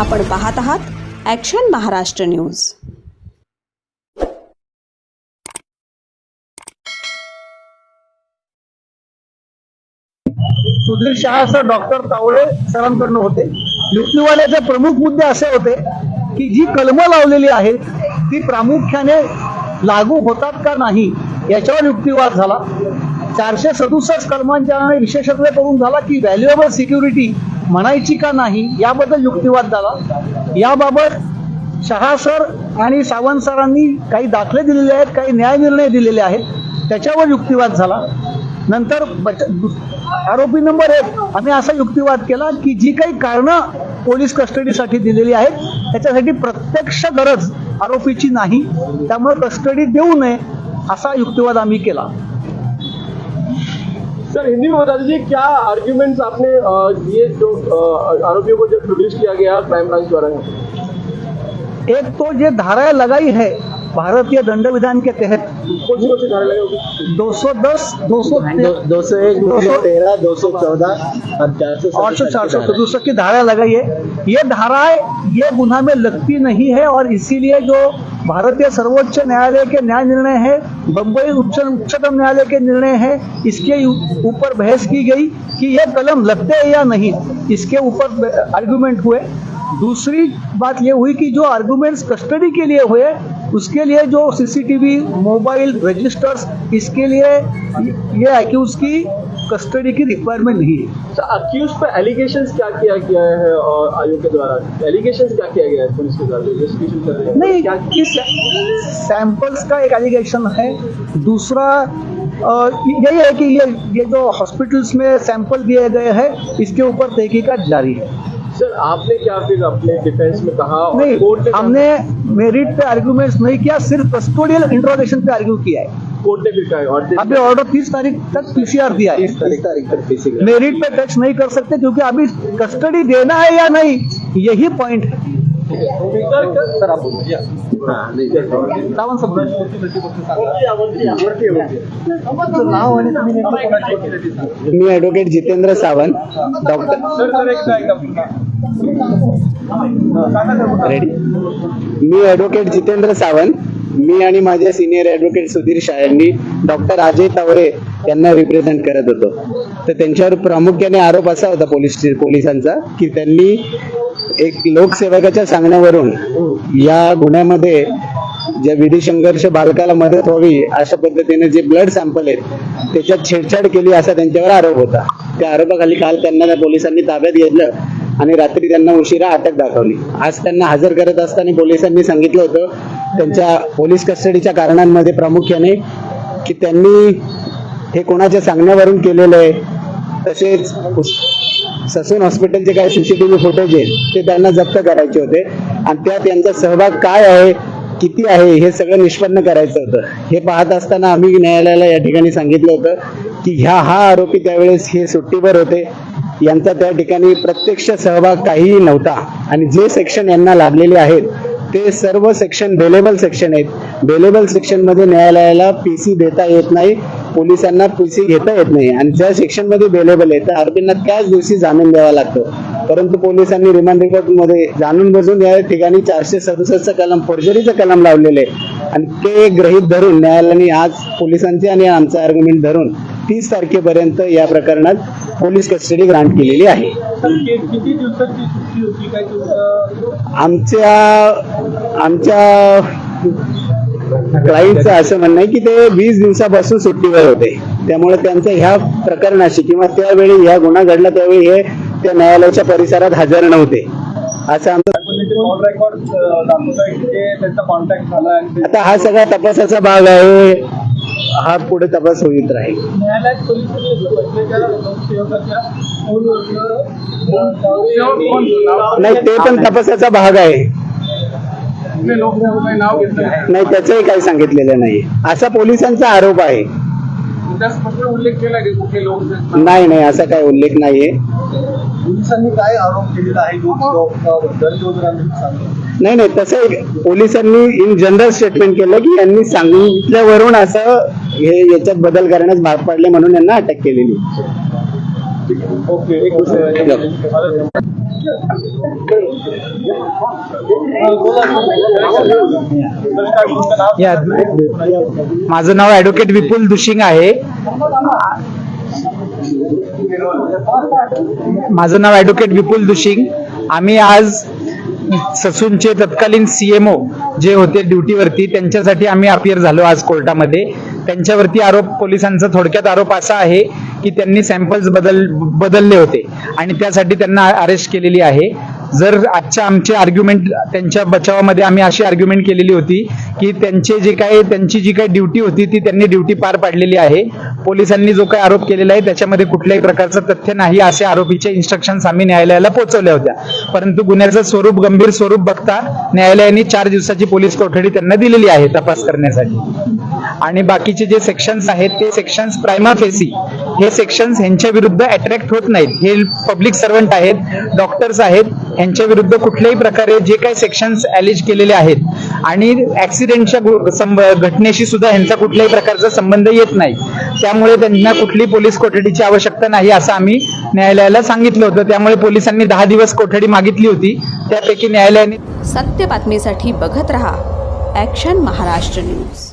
आपण पाहत आहात action Maharashtra news Sudhir Shah sir doctor Tawde सरांकडनं होते. युक्तिवादाचे प्रमुख मुद्दे असे होते की जी कलमं लावलेली आहेत ती प्रामुख्याने लागू होतात का नाही याच्यावर युक्तिवाद झाला. चारशे सदुसष्ट कलमांच्या विशेषत्व करून झाला की व्हॅल्युएबल सिक्युरिटी म्हणायची का नाही याबद्दल युक्तिवाद झाला याबाबत शहा सर आणि सावंत सरांनी काही दाखले दिलेले आहेत काही न्याय निर्णय दिलेले आहेत. त्याच्यावर युक्तिवाद झाला. नंतर बच- आरोपी नंबर एक आम्ही असा युक्तिवाद केला की जी काही कारणं पोलीस कस्टडीसाठी दिलेली आहेत त्याच्यासाठी प्रत्यक्ष गरज आरोपीची नाही. त्यामुळे कस्टडी देऊ नये असा युक्तिवाद आम्ही केला. सर हिंदी में बता दीजिए क्या आर्ग्यूमेंट्स आपने दिए जो आरोपियों को जब प्रोड्यूस किया गया क्राइम ब्रांच द्वारा एक तो ये धाराएँ लगाई है भारतीय दंड विधान के तहत। कौन सी कौन सी धारा लगे होगी 210 200 दो सौ एक दो सौ तेरह दो सौ चौदह और सौ चार सौ सदुसठ की धारा लगाई है। ये धाराएँ ये गुना में लगती नहीं है और इसीलिए जो भारतीय सर्वोच्च न्यायालय के न्याय निर्णय है, बम्बई उच्च उच्चतम न्यायालय के निर्णय है। इसके ऊपर बहस की गई कि यह कलम लगते है या नहीं। इसके ऊपर आर्गुमेंट हुए। दूसरी बात ये हुई कि जो आर्गुमेंट्स कस्टडी के लिए हुए, उसके लिए जो सीसीटीवी मोबाइल रजिस्टर्स इसके लिए ये एक्यूज की कस्टडी की रिक्वायरमेंट नहीं है। अक्यूज पे एलिगेशंस क्या किया गया है और आयोग के द्वारा? एलिगेशंस क्या किया गया है पुलिस के द्वारा? नहीं क्या इस सैंपल्स का एक एलिगेशन है। दूसरा यही है कि ये ये जो हॉस्पिटल्स में सैंपल दिए गए हैं इसके ऊपर तहकीकात जारी है। सर आपने क्या फिर अपने डिफेंस में कहा नहीं हमने मेरिट पे आर्ग्यूमेंट्स नहीं किया सिर्फ़ कस्टोडियल इंट्रोगेशन पे आर्ग्यू किया है। कोर्ट ने कहा और अभी ऑर्डर तीस तारीख तक पीसीआर दिया है। तीस तारीख तक मेरिट पे टच नहीं कर सकते क्योंकि अभी कस्टडी देना है या नहीं? यही पॉइंट है। सर आप बोलिए। सावंत साहेब. नाव आणि मी advocate Jitendra Sawant doctor ready मी ॲडव्होकेट जितेंद्र सावंत मी आणि माझ्या senior advocate Sudhir Shah doctor Ajay Taware यांना रिप्रेझेंट करत होतो. तर त्यांच्यावर प्रामुख्याने आरोप असा होता पोलीस पोलिसांचा की त्यांनी एक लोकसेवकाच्या सांगण्यावरून या गुन्ह्यामध्ये ज्या विधी संघर्ष बालकाला मदत व्हावी अशा पद्धतीने जे ब्लड सॅम्पल आहेत त्याच्यात छेडछाड केली असा त्यांच्यावर आरोप होता. त्या आरोपाखाली काल त्यांना त्या पोलिसांनी ताब्यात घेतलं आणि रात्री त्यांना उशिरा अटक दाखवली. आज त्यांना हजर करत असताना पोलिसांनी सांगितलं होतं त्यांच्या पोलीस कस्टडीच्या कारणांमध्ये प्रामुख्याने की त्यांनी हे कोणाच्या सांगण्यावरून केलेलं आहे तसेच ससून हॉस्पिटलचे काही सीसीटीव्ही फुटेज आहेत ते त्यांना जप्त करायचे होते. आणि त्यात यांचा सहभाग काय आहे किती आहे हे सगळं निष्पन्न करायचं होतं. हे पाहत असताना आम्ही न्यायालयाला या ठिकाणी सांगितलं होतं की ह्या हा आरोपी त्यावेळेस हे सुट्टीवर होते. यांचा त्या ठिकाणी प्रत्यक्ष सहभाग काहीही नव्हता. आणि जे सेक्शन यांना लाभलेले आहेत ते सर्व सेक्शन बेलेबल सेक्शन आहेत. बेलेबल सेक्शनमध्ये न्यायालयाला पीसी देता येत नाही. पोलिसांना पीसी घेता येत नाही. आणि ज्या सेक्शनमध्ये बेलेबल आहे त्या आरोपींना त्याच दिवशी जामीन द्यावा लागतो. परंतु पोलिसांनी रिमांडमध्ये जाणून बजून या ठिकाणी चारशे सदुसष्टचं कलम फोर्जरीचं कलम लावलेले आहे. आणि ते गृहीत धरून न्यायालयाने आज पोलिसांचे आणि आमचं आर्ग्युमेंट धरून तीस तारखेपर्यंत या प्रकरणात पोलीस कस्टडी ग्रांट केलेली आहे. किती दिवसाची सुट्टी होती? काय तुमचं? आमच्या आमच्या क्लायंटचं असं म्हणणं आहे की ते वीस दिवसापासून सुट्टीवर होते. त्यामुळे त्यांचं ह्या प्रकरणाशी किंवा त्यावेळी ह्या गुन्हा घडला त्यावेळी हे त्या न्यायालयाच्या परिसरात हजर नव्हते. असं आमचं कॉल रेकॉर्ड दाखवतोय की ते त्यांचा कॉन्टॅक्ट झाला आणि ते आता हा सगळा तपासाचा भाग आहे. हा पुढे तपास होईत राहील. नाही ते पण तपासाचा भाग आहे. नाही? त्याचंही काही सांगितलेलं नाही. असा पोलिसांचा आरोप आहे. नाही नाही असा काही उल्लेख नाहीये. पोलिसांनी काय आरोप केलेला आहे नाही नाही तसं एक पोलिसांनी इन जनरल स्टेटमेंट केलं की यांनी सांगितल्यावरून असं हे याच्यात बदल करण्यास भाग पाडले म्हणून यांना अटक केलेली. ओके एक या. माझं नाव ऍडव्होकेट विपुल दुशिंग आहे. माझं नाव ऍडव्होकेट विपुल दुशिंग. आम्ही आज ससूनचे तत्कालीन सीएमओ जे होते ड्युटीवरती त्यांच्यासाठी आम्ही अपियर झालो आज कोर्टामध्ये. त्यांच्यावरती आरोप पोलिसांचा थोडक्यात आरोप असा आहे की त्यांनी सॅम्पल्स बदल बदलले होते. आणि त्यासाठी त्यांना अरेस्ट केलेली आहे. जर आजच्या आमचे आर्ग्युमेंट त्यांच्या बचावामध्ये आम्ही अशी आर्ग्युमेंट केलेली होती की त्यांचे जे काय त्यांची जी काही ड्युटी होती ती त्यांनी ड्युटी पार पाडलेली आहे. पोलिसांनी जो काही आरोप केलेला आहे त्याच्यामध्ये कुठल्याही प्रकारचं तथ्य नाही. असे आरोपीचे इन्स्ट्रक्शन्स आम्ही न्यायालयाला पोहोचवल्या होत्या. परंतु गुन्ह्याचं स्वरूप गंभीर स्वरूप बघता न्यायालयाने चार दिवसाची पोलीस कोठडी त्यांना दिलेली आहे तपास करण्यासाठी. आणि बाकीचे जे सेक्शन्स आहेत ते सेक्शन्स प्रायमा फेसी हे सेक्शन्स ह्यांच्या विरुद्ध अट्रॅक्ट होत नाहीत. हे पब्लिक सर्वंट आहेत डॉक्टर्स आहेत ह्यांच्या विरुद्ध कुठल्याही प्रकारे जे काही सेक्शन्स अलिज केलेले आहेत. आणि ऍक्सिडेंटच्या गु- संब- घटनेशी सुद्धा ह्यांचा कुठल्याही प्रकारचा संबंध येत नाही. त्यामुळे त्यांना कुठली पोलीस कोठडीची आवश्यकता नाही असं आम्ही न्यायालयाला सांगितलं होतं. त्यामुळे पोलिसांनी दहा दिवस कोठडी मागितली होती. त्यापैकी न्यायालयाने सत्य बातमीसाठी बघत रहा. Action Maharashtra news